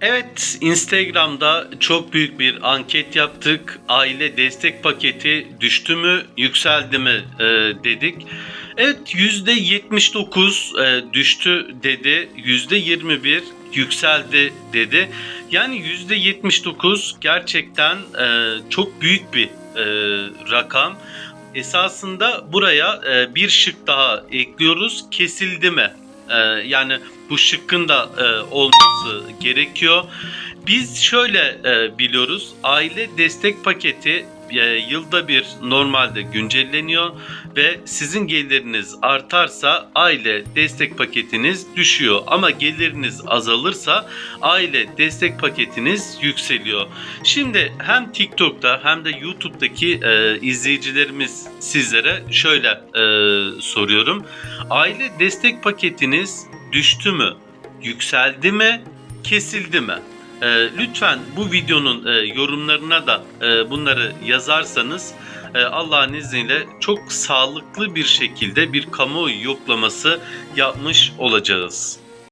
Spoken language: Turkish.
Evet, Instagram'da çok büyük bir anket yaptık. Aile destek paketi düştü mü, yükseldi mi e, dedik. Evet, %79 e, düştü dedi, %21 yükseldi dedi. Yani %79 gerçekten e, çok büyük bir e, rakam. Esasında buraya e, bir şık daha ekliyoruz. Kesildi mi? E, yani bu şıkkın da e, olması gerekiyor. Biz şöyle e, biliyoruz. Aile destek paketi e, yılda bir normalde güncelleniyor ve sizin geliriniz artarsa aile destek paketiniz düşüyor ama geliriniz azalırsa aile destek paketiniz yükseliyor. Şimdi hem TikTok'ta hem de YouTube'daki e, izleyicilerimiz sizlere şöyle e, soruyorum. Aile destek paketiniz düştü mü? Yükseldi mi? Kesildi mi? E, lütfen bu videonun e, yorumlarına da e, bunları yazarsanız e, Allah'ın izniyle çok sağlıklı bir şekilde bir kamuoyu yoklaması yapmış olacağız.